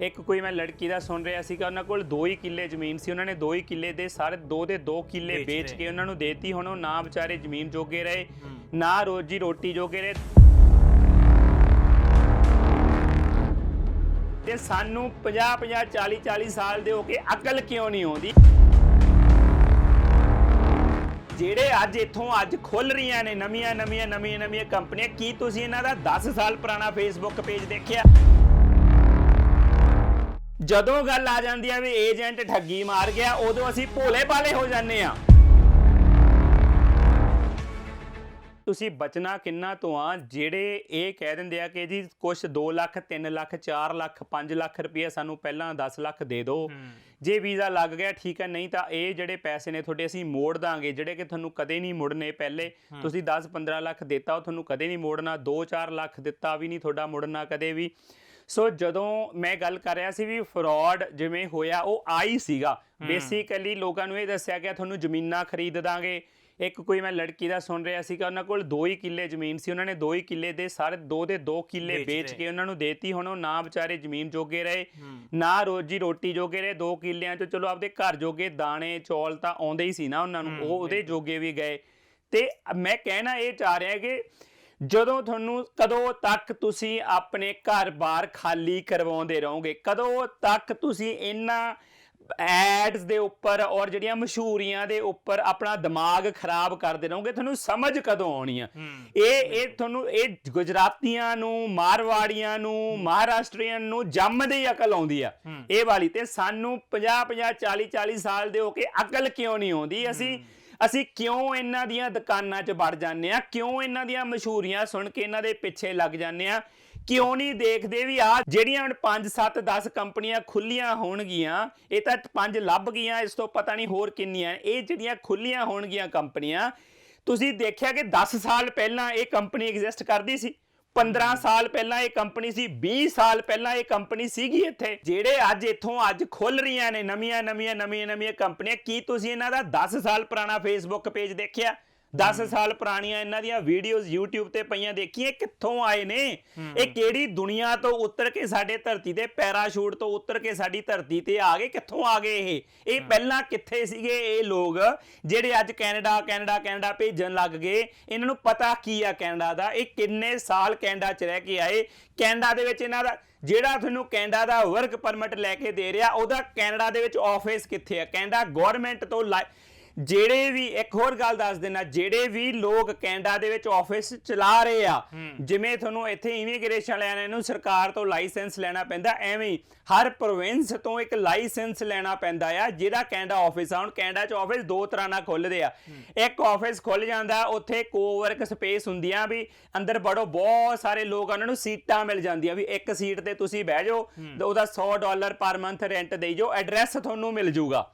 ਇੱਕ ਕੋਈ ਮੈਂ ਲੜਕੀ ਦਾ ਸੁਣ ਰਿਹਾ ਸੀਗਾ ਉਹਨਾਂ ਕੋਲ 2 ਹੀ ਕਿੱਲੇ ਜ਼ਮੀਨ ਸੀ ਉਹਨਾਂ ਨੇ 2 ਹੀ ਕਿੱਲੇ ਦੇ ਸਾਰੇ 2 ਦੇ 2 ਕਿੱਲੇ ਵੇਚ। ਕੇ ਉਹਨਾਂ ਨੂੰ ਦੇਤੀ ਹੁਣ ਉਹ ਨਾ ਵਿਚਾਰੇ ਜ਼ਮੀਨ ਜੋਗੇ ਰਹੇ ਨਾ ਰੋਜੀ ਰੋਟੀ ਜੋਗੇ ਰਹੇ। ਤੇ ਸਾਨੂੰ 50 50 40 40 ਸਾਲ ਦੇ ਹੋ ਕੇ ਅਕਲ ਕਿਉਂ ਨਹੀਂ ਆਉਂਦੀ? ਜਿਹੜੇ ਅੱਜ ਇੱਥੋਂ ਅੱਜ ਖੁੱਲ ਰਹੀਆਂ ਨੇ ਨਵੀਆਂ ਨਵੀਆਂ ਨਵੀਆਂ ਨਵੀਆਂ ਕੰਪਨੀਆਂ ਕੀ ਤੁਸੀਂ ਇਹਨਾਂ ਦਾ 10 ਸਾਲ ਪੁਰਾਣਾ ਫੇਸਬੁੱਕ ਪੇਜ ਦੇਖਿਆ? ਜਦੋਂ ਗੱਲ ਆ ਜਾਂਦੀ ਆ ਵੀ ਏਜੰਟ ਠੱਗੀ ਮਾਰ ਗਿਆ ਉਦੋਂ ਅਸੀਂ ਭੋਲੇ ਭਾਲੇ ਹੋ ਜਾਂਦੇ ਆ। ਤੁਸੀਂ ਬਚਣਾ ਕਿੰਨਾ ਤੋਂ ਆ ਜਿਹੜੇ ਇਹ ਕਹਿ ਦਿੰਦੇ ਆ ਕਿ ਜੀ ਕੁਛ 2 ਲੱਖ 3 ਲੱਖ 4 ਲੱਖ 5 ਲੱਖ ਰੁਪਏ ਸਾਨੂੰ ਪਹਿਲਾਂ 10 ਲੱਖ ਦੇ ਦਿਓ। ਜੇ ਵੀਜ਼ਾ ਲੱਗ ਗਿਆ ਠੀਕ ਹੈ ਨਹੀਂ ਤਾਂ ਇਹ ਜਿਹੜੇ ਪੈਸੇ ਨੇ ਤੁਹਾਡੇ ਅਸੀਂ ਮੋੜ ਦਾਂਗੇ ਜਿਹੜੇ ਕਿ ਤੁਹਾਨੂੰ ਕਦੇ ਨਹੀਂ ਮੁੜਨੇ ਪਹਿਲੇ। ਤੁਸੀਂ 10 15 ਲੱਖ ਦਿੱਤਾ ਉਹ ਤੁਹਾਨੂੰ ਕਦੇ ਨਹੀਂ ਮੋੜਨਾ 2-4 ਲੱਖ ਦਿੱਤਾ ਵੀ ਨਹੀਂ ਤੁਹਾਡਾ ਮੁੜਨਾ ਕਦੇ ਵੀ। ਸੋ ਜਦੋਂ ਮੈਂ ਗੱਲ ਕਰ ਰਿਹਾ ਸੀ ਵੀ ਫਰਾਡ ਜਿਵੇਂ ਹੋਇਆ ਉਹ ਆਈ ਸੀਗਾ। ਬੇਸਿਕਲੀ ਲੋਕਾਂ ਨੂੰ ਇਹ ਦੱਸਿਆ ਗਿਆ ਤੁਹਾਨੂੰ ਜ਼ਮੀਨਾਂ ਖਰੀਦ ਦਾਂਗੇ। ਇੱਕ ਕੋਈ ਮੈਂ ਲੜਕੀ ਦਾ ਸੁਣ ਰਿਹਾ ਸੀਗਾ ਉਹਨਾਂ ਕੋਲ 2 ਹੀ ਕਿੱਲੇ ਜ਼ਮੀਨ ਸੀ। ਉਹਨਾਂ ਨੇ 2 ਹੀ ਕਿੱਲੇ ਦੇ ਸਾਰੇ 2 ਦੇ 2 ਕਿੱਲੇ ਵੇਚ। ਕੇ ਉਹਨਾਂ ਨੂੰ ਦੇਤੀ। ਹੁਣ ਉਹ ਨਾ ਵਿਚਾਰੇ ਜ਼ਮੀਨ ਜੋਗੇ ਰਹੇ ਨਾ ਰੋਜੀ ਰੋਟੀ ਜੋਗੇ ਰਹੇ 2 ਕਿੱਲਿਆਂ ਚੋਂ ਚਲੋ ਆਪਦੇ ਘਰ ਜੋਗੇ ਦਾਣੇ ਚੌਲ ਤਾਂ ਆਉਂਦੇ ਹੀ ਸੀ ਨਾ ਉਹਨਾਂ ਨੂੰ। ਉਹ ਉਹਦੇ ਜੋਗੇ ਵੀ ਗਏ। ਤੇ ਮੈਂ ਕਹਿਣਾ ਇਹ ਚਾਹ ਰਿਹਾ ਕਿ ਜਦੋਂ ਤੁਹਾਨੂੰ ਕਦੋਂ ਤੱਕ ਤੁਸੀਂ ਆਪਣੇ ਘਰ-ਬਾਰ ਖਾਲੀ ਕਰਵਾਉਂਦੇ ਰਹੋਗੇ? ਕਦੋਂ ਤੱਕ ਤੁਸੀਂ ਇਹਨਾਂ ਐਡਸ ਦੇ ਉੱਪਰ ਔਰ ਜਿਹੜੀਆਂ ਮਸ਼ਹੂਰੀਆਂ ਦੇ ਉੱਪਰ ਆਪਣਾ ਦਿਮਾਗ ਖਰਾਬ ਕਰਦੇ ਰਹੋਗੇ? ਤੁਹਾਨੂੰ ਸਮਝ ਕਦੋਂ ਆਉਣੀ ਆ? ਇਹ ਇਹ ਤੁਹਾਨੂੰ ਇਹ ਗੁਜਰਾਤੀਆਂ ਨੂੰ ਮਾਰਵਾੜੀਆਂ ਨੂੰ ਮਹਾਰਾਸ਼ਟਰੀਅਨ ਨੂੰ ਜੰਮਦੇ ਹੀ ਅਕਲ ਆਉਂਦੀ ਆ। ਇਹ ਵਾਲੀ ਤੇ ਸਾਨੂੰ 50 50 40 40 ਸਾਲ ਦੇ ਹੋ ਕੇ ਅਕਲ ਕਿਉਂ ਨਹੀਂ ਆਉਂਦੀ? ਅਸੀਂ ਅਸੀਂ ਕਿਉਂ ਇਹਨਾਂ ਦੀਆਂ ਦੁਕਾਨਾਂ 'ਚ ਵੜ ਜਾਂਦੇ ਆ ਕਿਉਂ ਇਹਨਾਂ ਦੀਆਂ ਮਸ਼ਹੂਰੀਆਂ ਸੁਣ ਕੇ ਇਹਨਾਂ ਦੇ ਪਿੱਛੇ ਲੱਗ ਜਾਂਦੇ ਆ ਕਿਉਂ ਨਹੀਂ ਦੇਖਦੇ ਵੀ ਆ ਜਿਹੜੀਆਂ ਹੁਣ 5 7 10 ਕੰਪਨੀਆਂ ਖੁੱਲੀਆਂ ਹੋਣਗੀਆਂ, ਇਹ ਤਾਂ ਪੰਜ ਲੱਭ ਗਈਆਂ, ਇਸ ਤੋਂ ਪਤਾ ਨਹੀਂ ਹੋਰ ਕਿੰਨੀਆਂ, ਇਹ ਜਿਹੜੀਆਂ ਖੁੱਲੀਆਂ ਹੋਣਗੀਆਂ ਕੰਪਨੀਆਂ, ਤੁਸੀਂ ਦੇਖਿਆ ਕਿ 10 ਸਾਲ ਪਹਿਲਾਂ ਇਹ ਕੰਪਨੀ ਐਗਜ਼ਿਸਟ ਕਰਦੀ ਸੀ? 15 ਸਾਲ ਪਹਿਲਾਂ ਇਹ ਕੰਪਨੀ ਸੀ 20 ਸਾਲ ਪਹਿਲਾਂ ਇਹ ਕੰਪਨੀ ਸੀਗੀ ਇੱਥੇ। ਜਿਹੜੇ ਅੱਜ ਇੱਥੋਂ ਅੱਜ ਖੁੱਲ ਰਹੀਆਂ ਨੇ ਨਵੀਆਂ ਨਵੀਆਂ ਨਵੀਆਂ ਨਵੀਆਂ ਕੰਪਨੀਆਂ, ਕੀ ਤੁਸੀਂ ਇਹਨਾਂ ਦਾ 10 ਸਾਲ ਪੁਰਾਣਾ ਫੇਸਬੁੱਕ ਪੇਜ ਦੇਖਿਆ? 10 ਸਾਲ ਪੁਰਾਣੀਆਂ ਇਹਨਾਂ ਦੀਆਂ ਵੀਡੀਓਜ਼ YouTube ਤੇ ਪਈਆਂ ਦੇਖੀਏ ਕਿੱਥੋਂ ਆਏ ਨੇ? ਇਹ ਕਿਹੜੀ ਦੁਨੀਆ ਤੋਂ ਉਤਰ ਕੇ ਸਾਡੇ ਧਰਤੀ ਤੇ ਪੈਰਾਸ਼ੂਟ ਤੋਂ ਉਤਰ ਕੇ ਸਾਡੀ ਧਰਤੀ ਤੇ ਆ ਗਏ? ਕਿੱਥੋਂ ਆ ਗਏ ਇਹ? ਇਹ ਪਹਿਲਾਂ ਕਿੱਥੇ ਸੀਗੇ ਇਹ ਲੋਕ ਜਿਹੜੇ ਅੱਜ ਕੈਨੇਡਾ ਕੈਨੇਡਾ ਕੈਨੇਡਾ ਭੇਜਣ ਲੱਗ ਗਏ? ਇਹਨਾਂ ਨੂੰ ਪਤਾ ਕੀ ਆ ਕੈਨੇਡਾ ਦਾ? ਇਹ ਕਿੰਨੇ ਸਾਲ ਕੈਨੇਡਾ ਚ ਰਹਿ ਕੇ ਆਏ? ਕੈਨੇਡਾ ਦੇ ਵਿੱਚ ਇਹਨਾਂ ਦਾ ਜਿਹੜਾ ਤੁਹਾਨੂੰ ਕੈਨੇਡਾ ਦਾ ਵਰਕ ਪਰਮਿਟ ਲੈ ਕੇ ਦੇ ਰਿਹਾ ਉਹਦਾ ਕੈਨੇਡਾ ਦੇ ਵਿੱਚ ਆਫਿਸ ਕਿੱਥੇ ਆ? ਕੈਨੇਡਾ ਗਵਰਨਮੈਂਟ ਤੋਂ ਜਿਹੜੇ ਵੀ ਇੱਕ ਹੋਰ ਗੱਲ ਦੱਸ ਦੇਣਾ ਜਿਹੜੇ ਵੀ ਲੋਕ ਕੈਨੇਡਾ ਦੇ ਵਿੱਚ ਆਫਿਸ ਚਲਾ ਰਹੇ ਆ ਜਿਵੇਂ ਤੁਹਾਨੂੰ ਇੱਥੇ ਇਮੀਗ੍ਰੇਸ਼ਨ ਲੈਣ ਨੂੰ ਸਰਕਾਰ ਤੋਂ ਲਾਇਸੈਂਸ ਲੈਣਾ ਪੈਂਦਾ ਐਵੇਂ ਹਰ ਪ੍ਰੋਵਿੰਸ ਤੋਂ ਇੱਕ ਲਾਇਸੈਂਸ ਲੈਣਾ ਪੈਂਦਾ ਆ ਜਿਹੜਾ ਕੈਨੇਡਾ ਆਫਿਸ ਆ। ਹੁਣ ਕੈਨੇਡਾ ਚ ਆਫਿਸ ਦੋ ਤਰ੍ਹਾਂ ਨਾਲ ਖੁੱਲਦੇ ਆ। ਇੱਕ ਆਫਿਸ ਖੁੱਲ ਜਾਂਦਾ ਉੱਥੇ ਕੋਵਰਕ ਸਪੇਸ ਹੁੰਦੀਆਂ ਵੀ ਅੰਦਰ ਬੜੋ ਬਹੁਤ ਸਾਰੇ ਲੋਕ ਉਹਨਾਂ ਨੂੰ ਸੀਟਾਂ ਮਿਲ ਜਾਂਦੀਆਂ ਵੀ ਇੱਕ ਸੀਟ ਤੇ ਤੁਸੀਂ ਬਹਿ ਜਾਓ ਤੇ ਉਹਦਾ 100 ਡਾਲਰ ਪਰ ਮੰਥ ਰੈਂਟ ਦੇਈ ਜਾਓ ਐਡਰੈਸ ਤੁਹਾਨੂੰ ਮਿਲ ਜਾਊਗਾ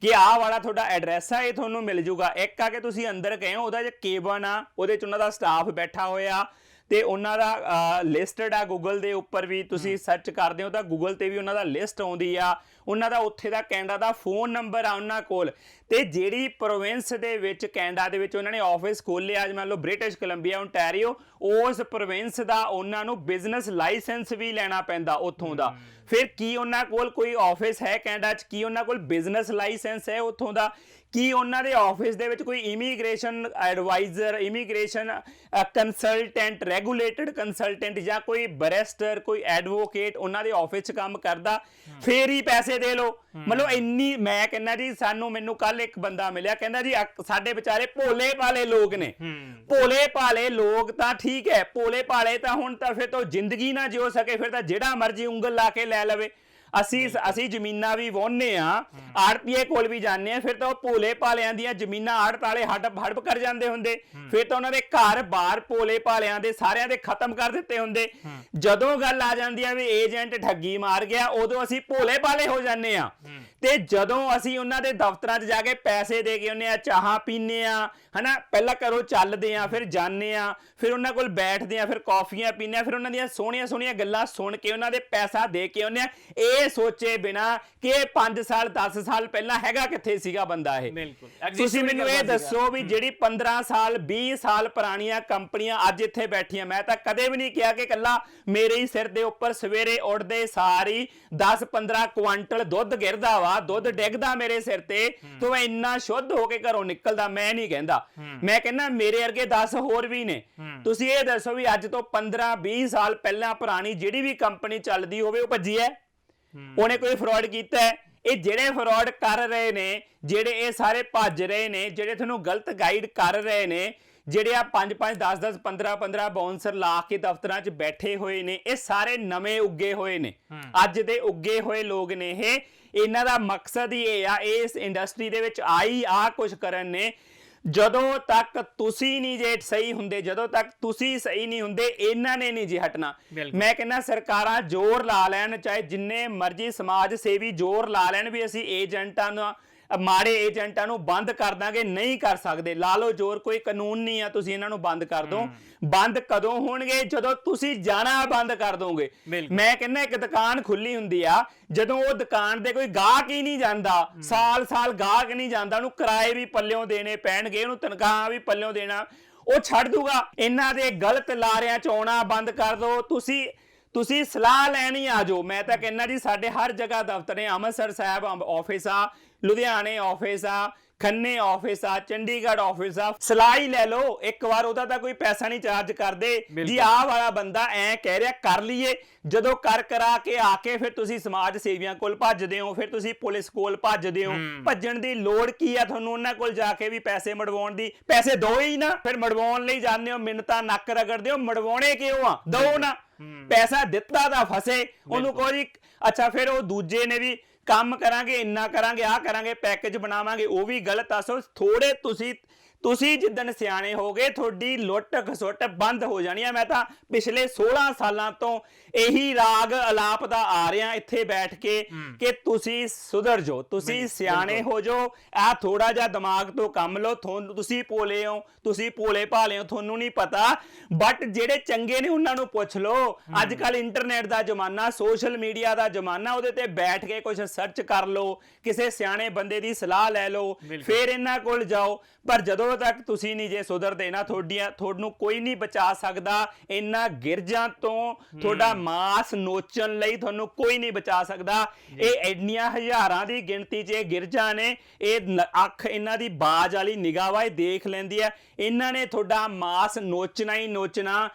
ਕਿ ਆਹ ਵਾਲਾ ਤੁਹਾਡਾ ਐਡਰੈਸ ਆ ਇਹ ਤੁਹਾਨੂੰ ਮਿਲ ਜਾਊਗਾ ਇੱਕ ਆ ਕੇ ਤੁਸੀਂ ਅੰਦਰ ਗਏ ਹੋ ਉਹਦਾ ਜੇ ਕੇਬਨ ਆ ਉਹਦੇ ਚ ਉਹਨਾਂ ਦਾ ਸਟਾਫ ਬੈਠਾ ਹੋਇਆ। ਤੇ ਉਹਨਾਂ ਦਾ ਲਿਸਟਡ ਆ ਗੂਗਲ ਦੇ ਉੱਪਰ ਵੀ ਤੁਸੀਂ ਸਰਚ ਕਰਦੇ ਹੋ ਤਾਂ ਗੂਗਲ ਤੇ ਵੀ ਉਹਨਾਂ ਦਾ ਲਿਸਟ ਆਉਂਦੀ ਆ। ਉਹਨਾਂ ਦਾ ਉੱਥੇ ਦਾ ਕੈਨੇਡਾ ਦਾ ਫੋਨ ਨੰਬਰ ਆ ਉਹਨਾਂ ਕੋਲ। ਤੇ ਜਿਹੜੀ ਪ੍ਰੋਵਿੰਸ ਦੇ ਵਿੱਚ ਕੈਨੇਡਾ ਦੇ ਵਿੱਚ ਉਹਨਾਂ ਨੇ ਆਫਿਸ ਖੋਲ੍ਹਿਆ ਜਿਵੇਂ ਮੰਨ ਲਓ ਬ੍ਰਿਟਿਸ਼ ਕੋਲੰਬੀਆ ontario ਉਸ ਪ੍ਰੋਵਿੰਸ ਦਾ ਉਹਨਾਂ ਨੂੰ ਬਿਜ਼ਨਸ ਲਾਇਸੈਂਸ ਵੀ ਲੈਣਾ ਪੈਂਦਾ ਉੱਥੋਂ ਦਾ। ਫਿਰ ਕੀ ਉਹਨਾਂ ਕੋਲ ਕੋਈ ਆਫਿਸ ਹੈ ਕੈਨੇਡਾ 'ਚ? ਕੀ ਉਹਨਾਂ ਕੋਲ ਬਿਜ਼ਨਸ ਲਾਇਸੈਂਸ ਹੈ ਉੱਥੋਂ ਦਾ? ਕੀ ਉਹਨਾਂ ਦੇ ਆਫਿਸ ਦੇ ਵਿੱਚ ਕੋਈ immigration adviser immigration consultant regulated consultant ਜਾਂ ਕੋਈ ਬੈਰਿਸਟਰ ਕੋਈ ਐਡਵੋਕੇਟ ਉਹਨਾਂ ਦੇ ਆਫਿਸ 'ਚ ਕੰਮ ਕਰਦਾ? ਫੇਰ ਹੀ ਪੈਸੇ ਦੇ ਲਓ। ਮਤਲਬ ਇੰਨੀ ਮੈਂ ਕਹਿੰਦਾ ਜੀ ਸਾਨੂੰ ਮੈਨੂੰ ਕੱਲ ਇੱਕ ਬੰਦਾ ਮਿਲਿਆ ਕਹਿੰਦਾ ਜੀ ਅਕ- ਸਾਡੇ ਵਿਚਾਰੇ ਭੋਲੇ ਭਾਲੇ ਲੋਕ ਨੇ। ਭੋਲੇ ਭਾਲੇ ਲੋਕ ਤਾਂ ਠੀਕ ਹੈ ਭੋਲੇ ਭਾਲੇ ਤਾਂ ਹੁਣ ਤਾਂ ਫਿਰ ਤੋਂ ਜ਼ਿੰਦਗੀ ਨਾ ਜਿਉ ਸਕੇ ਫਿਰ ਤਾਂ ਜਿਹੜਾ ਮਰਜ਼ੀ ਉਂਗਲ ਲਾ ਕੇ ਲੈ ਲਵੇ। ਅਸੀਂ ਅਸੀਂ ਜ਼ਮੀਨਾਂ ਵੀ ਵਾਹੁੰਦੇ ਆ ਆੜਤੀਏ ਕੋਲ ਵੀ ਜਾਂਦੇ ਆ ਫਿਰ ਤਾਂ ਉਹ ਭੋਲੇ ਭਾਲਿਆਂ ਦੀਆਂ ਜ਼ਮੀਨਾਂ ਆੜਤ ਵਾਲੇ ਹੜਪ ਹੜਪ ਕਰ ਜਾਂਦੇ ਹੁੰਦੇ। ਫਿਰ ਤਾਂ ਉਹਨਾਂ ਦੇ ਘਰ ਬਾਰ ਭੋਲੇ ਭਾਲਿਆਂ ਦੇ ਸਾਰਿਆਂ ਦੇ ਖਤਮ ਕਰ ਦਿੱਤੇ ਹੁੰਦੇ। ਜਦੋਂ ਗੱਲ ਆ ਜਾਂਦੀ ਆ ਵੀ ਏਜੰਟ ਠੱਗੀ ਮਾਰ ਗਿਆ ਉਦੋਂ ਅਸੀਂ ਭੋਲੇ ਭਾਲੇ ਹੋ ਜਾਂਦੇ ਆ ਤੇ ਜਦੋਂ ਅਸੀਂ ਉਹਨਾਂ ਦੇ ਦਫ਼ਤਰਾਂ 'ਚ ਜਾ ਕੇ ਪੈਸੇ ਦੇ ਕੇ ਉਹਨੇ ਆ ਚਾਹਾਂ ਪੀਨੇ ਆ ਹਨਾ ਪਹਿਲਾਂ ਘਰੋਂ ਚੱਲਦੇ ਆ ਫਿਰ ਜਾਂਦੇ ਆ ਫਿਰ ਉਹਨਾਂ ਕੋਲ ਬੈਠਦੇ ਆ ਫਿਰ ਕੌਫੀਆਂ ਪੀਨੇ ਆ ਫਿਰ ਉਹਨਾਂ ਦੀਆਂ ਸੋਹਣੀਆਂ ਸੋਹਣੀਆਂ ਗੱਲਾਂ ਸੁਣ ਕੇ ਉਹਨਾਂ ਦੇ ਪੈਸਾ ਦੇ ਕੇ ਉਹਨੇ ਇਹ ਇਹ ਸੋਚੇ ਬਿਨਾ ਕਿ ਇਹ 5 ਸਾਲ 10 ਸਾਲ ਪਹਿਲਾਂ ਹੈਗਾ ਕਿੱਥੇ ਸੀਗਾ ਬੰਦਾ ਇਹ? ਬਿਲਕੁਲ। ਤੁਸੀਂ ਮੈਨੂੰ ਇਹ। ਦੱਸੋ ਵੀ ਜਿਹੜੀ 15 ਸਾਲ 20 ਸਾਲ ਪੁਰਾਣੀਆਂ ਕੰਪਨੀਆਂ ਅੱਜ ਇੱਥੇ ਬੈਠੀਆਂ। ਮੈਂ ਤਾਂ ਕਦੇ ਵੀ ਨਹੀਂ ਕਿਹਾ ਕਿ ਕੱਲਾ ਮੇਰੇ ਹੀ ਸਿਰ ਦੇ ਉੱਪਰ ਸਵੇਰੇ ਉੱਠਦੇ ਸਾਰੀ 10 15 ਕੁਆਂਟਲ ਦੁੱਧ ਗਿਰਦਾ ਵਾ ਦੁੱਧ ਡਿੱਗਦਾ ਮੇਰੇ ਸਿਰ ਤੇ ਤੋਂ ਇੰਨਾ ਸ਼ੁੱਧ ਹੋ ਕੇ ਘਰੋਂ ਨਿਕਲਦਾ ਮੈਂ ਨਹੀਂ ਕਹਿੰਦਾ। ਮੈਂ ਕਹਿੰਦਾ ਮੇਰੇ ਵਰਗੇ 10 ਹੋਰ ਵੀ ਨੇ। ਤੁਸੀਂ ਇਹ ਦੱਸੋ ਵੀ ਅੱਜ ਤੋਂ 15 20 ਸਾਲ ਪਹਿਲਾਂ ਪੁਰਾਣੀ ਜਿਹੜੀ ਵੀ ਕੰਪਨੀ ਚੱਲਦੀ ਹੋਵੇ ਉਹ ਭੱਜੀ ਹੈ? ਉਹਨੇ ਕੋਈ ਫਰਾਡ ਕੀਤਾ ਹੈ? ਇਹ ਜਿਹੜੇ ਫਰਾਡ ਕਰ ਰਹੇ ਨੇ ਜਿਹੜੇ ਇਹ ਸਾਰੇ ਭੱਜ ਰਹੇ ਨੇ ਜਿਹੜੇ ਤੁਹਾਨੂੰ ਗਲਤ ਗਾਈਡ ਕਰ ਰਹੇ ਨੇ ਜਿਹੜੇ ਆ 5 5 10 10 15 15 ਬਾਉਂਸਰ ਲਾ ਕੇ ਦਫ਼ਤਰਾਂ 'ਚ ਬੈਠੇ ਹੋਏ ਨੇ ਇਹ ਸਾਰੇ ਨਵੇਂ ਉੱਗੇ ਹੋਏ ਨੇ। ਅੱਜ ਦੇ ਉੱਗੇ ਹੋਏ ਲੋਕ ਨੇ ਇਹ। ਇਹਨਾਂ ਦਾ ਮਕਸਦ ਹੀ ਇਹ ਆ ਇਸ ਇੰਡਸਟਰੀ ਦੇ ਵਿੱਚ ਆਈ ਆ ਕੁਝ ਕਰਨ ਨੇ। ਜਦੋਂ ਤੱਕ ਤੁਸੀਂ ਨਹੀਂ ਜੇ ਸਹੀ ਹੁੰਦੇ ਜਦੋਂ ਤੱਕ ਤੁਸੀਂ ਸਹੀ ਨਹੀਂ ਹੁੰਦੇ ਇਹਨਾਂ ਨੇ ਨਹੀਂ ਜੀ ਹਟਣਾ। ਮੈਂ ਕਹਿੰਦਾ ਸਰਕਾਰਾਂ ਜ਼ੋਰ ਲਾ ਲੈਣ ਚਾਹੇ ਜਿੰਨੇ ਮਰਜ਼ੀ ਸਮਾਜ ਸੇਵੀ ਜ਼ੋਰ ਲਾ ਲੈਣ ਵੀ ਅਸੀਂ ਏਜੰਟਾਂ ਨੂੰ ਅ, ਮਾੜੇ ਏਜੰਟਾਂ ਨੂੰ ਬੰਦ ਕਰ ਦਾਂਗੇ ਨਹੀਂ ਕਰ ਸਕਦੇ। ਲਾ ਲਓ ਜ਼ੋਰ ਕੋਈ ਕਾਨੂੰਨ ਨਹੀਂ ਆ ਤੁਸੀਂ ਇਹਨਾਂ ਨੂੰ ਬੰਦ ਕਰ ਦਿਓ ਬੰਦ ਕਦੋਂ ਹੋਣਗੇ? ਜਦੋਂ ਤੁਸੀਂ ਜਾਣਾ ਬੰਦ ਕਰ ਦੋਗੇ। ਮੈਂ ਕਹਿੰਦਾ ਇੱਕ ਦੁਕਾਨ ਖੁੱਲੀ ਹੁੰਦੀ ਆ ਜਦੋਂ ਉਹ ਦੁਕਾਨ ਤੇ ਕੋਈ ਗਾਹਕ ਹੀ ਨਹੀਂ ਜਾਂਦਾ ਸਾਲ-ਸਾਲ ਗਾਹਕ ਨਹੀਂ ਜਾਂਦਾ ਉਹਨੂੰ ਕਿਰਾਏ ਵੀ ਪੱਲਿਓਂ ਦੇਣੇ ਪੈਣਗੇ ਉਹਨੂੰ ਤਨਖਾਹਾਂ ਵੀ ਪੱਲਿਓਂ ਦੇਣਾ। ਉਹ ਛੱਡ ਦੂਗਾ। ਇਹਨਾਂ ਦੇ ਗਲਤ ਲਾਰਿਆਂ ਚ ਆਉਣਾ ਬੰਦ ਕਰ ਦਿਓ ਤੁਸੀਂ ਤੁਸੀਂ ਸਲਾਹ ਲੈਣੀ ਆ ਜਾਓ। ਮੈਂ ਤਾਂ ਕਹਿੰਦਾ ਜੀ ਸਾਡੇ ਹਰ ਜਗ੍ਹਾ ਦਫ਼ਤਰ ਨੇ ਅੰਮ੍ਰਿਤਸਰ ਸਾਹਿਬ ਆਫਿਸ ਆ ਲੁਧਿਆਣੇ ਆਫਿਸ ਆ ਖੰਨੇ ਆਫਿਸ ਆ ਚੰਡੀਗੜ੍ਹ ਆਫਿਸ ਆ। ਸਲਾਹ ਹੀ ਲੈ ਲਓ। ਇੱਕ ਵਾਰ ਉਹਦਾ ਤਾਂ ਕੋਈ ਪੈਸਾ ਨਹੀਂ ਚਾਰਜ ਕਰਦੇ। ਜੀ। ਆਹ ਵਾਲਾ ਬੰਦਾ ਐ ਕਹਿ ਰਿਹਾ ਕਰ ਲਈਏ। ਜਦੋਂ ਕਰ ਕਰਾ ਕੇ ਆ ਕੇ ਫਿਰ ਤੁਸੀਂ ਸਮਾਜ ਸੇਵੀਆਂ ਕੋਲ ਭੱਜਦੇ ਹੋ ਫਿਰ ਤੁਸੀਂ ਪੁਲਿਸ ਕੋਲ ਭੱਜਦੇ ਹੋ। ਭੱਜਣ ਦੀ ਲੋੜ ਕੀ ਆ ਤੁਹਾਨੂੰ ਉਹਨਾਂ ਕੋਲ ਜਾ ਕੇ ਵੀ ਪੈਸੇ ਮੜਵਾਉਣ ਦੀ? ਪੈਸੇ ਦੋ ਹੀ ਨਾ। ਫਿਰ ਮੜਵਾਉਣ ਲਈ ਜਾਂਦੇ ਹੋ ਮਿੰਨਤਾਂ ਨੱਕ ਰਗੜਦੇ ਹੋ। ਮੜਵਾਉਣੇ ਕਿਉਂ ਆ? ਦੋ ਨਾ। ਪੈਸਾ ਦਿੱਤਾ ਤਾਂ ਫਸੇ ਉਹਨੂੰ ਕਹੋ ਜੀ ਅੱਛਾ ਫਿਰ ਉਹ ਦੂਜੇ ਨੇ ਵੀ ਕੰਮ ਕਰਾਂਗੇ ਇੰਨਾ ਕਰਾਂਗੇ ਆਹ ਕਰਾਂਗੇ ਪੈਕੇਜ ਬਣਾਵਾਂਗੇ ਉਹ ਵੀ ਗਲਤ ਆ। ਸੋ ਥੋੜੇ ਤੁਸੀਂ ਤੁਸੀਂ ਜਿੱਦਣ ਸਿਆਣੇ ਹੋਗੇ ਤੁਹਾਡੀ ਲੁੱਟ ਖਸੁੱਟ ਬੰਦ ਹੋ ਜਾਣੀ ਆ। ਮੈਂ ਤਾਂ ਪਿਛਲੇ 16 ਸਾਲਾਂ ਤੋਂ ਇਹੀ ਰਾਗ ਅਲਾਪ ਦਾ ਆ ਰਿਹਾ ਇੱਥੇ ਬੈਠ ਕੇ ਕਿ ਤੁਸੀਂ ਸੁਧਰ ਜਾਓ ਤੁਸੀਂ ਸਿਆਣੇ ਹੋ ਜਾਓ। ਆ ਥੋੜਾ ਜਿਹਾ ਦਿਮਾਗ ਤੋਂ ਕੰਮ ਲਓ ਤੁਹਾਨੂੰ ਤੁਸੀਂ ਭੋਲੇ ਹੋ ਤੁਸੀਂ ਭੋਲੇ ਭਾਲੇ ਹੋ ਤੁਹਾਨੂੰ ਨਹੀਂ ਪਤਾ। ਬਟ ਜਿਹੜੇ ਚੰਗੇ ਨੇ ਉਹਨਾਂ ਨੂੰ ਪੁੱਛ ਲਓ। ਅੱਜ ਕੱਲ ਇੰਟਰਨੈਟ ਦਾ ਜ਼ਮਾਨਾ ਸੋਸ਼ਲ ਮੀਡੀਆ ਦਾ ਜ਼ਮਾਨਾ ਉਹਦੇ ਤੇ ਬੈਠ ਕੇ ਕੁਝ ਸਰਚ ਕਰ ਲਓ ਕਿਸੇ ਸਿਆਣੇ ਬੰਦੇ ਦੀ ਸਲਾਹ ਲੈ ਲਓ। ਫਿਰ ਇਹਨਾਂ ਕੋਲ ਜਾਓ। ਪਰ ਜਦੋਂ ਤੱਕ ਤੁਸੀਂ ਨਹੀਂ ਜੇ ਸੁਧਰਦੇ ਨਾ ਤੁਹਾਡੀਆਂ ਤੁਹਾਨੂੰ ਕੋਈ ਨਹੀਂ ਬਚਾ ਸਕਦਾ। ਇਹਨਾਂ ਗਿਰਜਾਂ ਤੋਂ ਤੁਹਾਡਾ ਮਾਸ ਨੋਚਣ ਲਈ ਤੁਹਾਨੂੰ ਕੋਈ ਨਹੀਂ ਬਚਾ ਸਕਦਾ। ਇਹ ਐਡੀਆਂ ਹਜ਼ਾਰਾਂ ਦੀ ਗਿਣਤੀ 'ਚ ਇਹ ਗਿਰਜਾਂ ਨੇ ਇਹ ਨ- ਅੱਖ ਇਹਨਾਂ ਦੀ ਬਾਜ ਵਾਲੀ ਨਿਗਾਹ ਵਾ ਇਹ ਦੇਖ ਲੈਂਦੀ ਆ ਇਹਨਾਂ ਨੇ ਤੁਹਾਡਾ ਮਾਸ ਨੋਚਣਾ ਹੀ ਨੋਚਣਾ।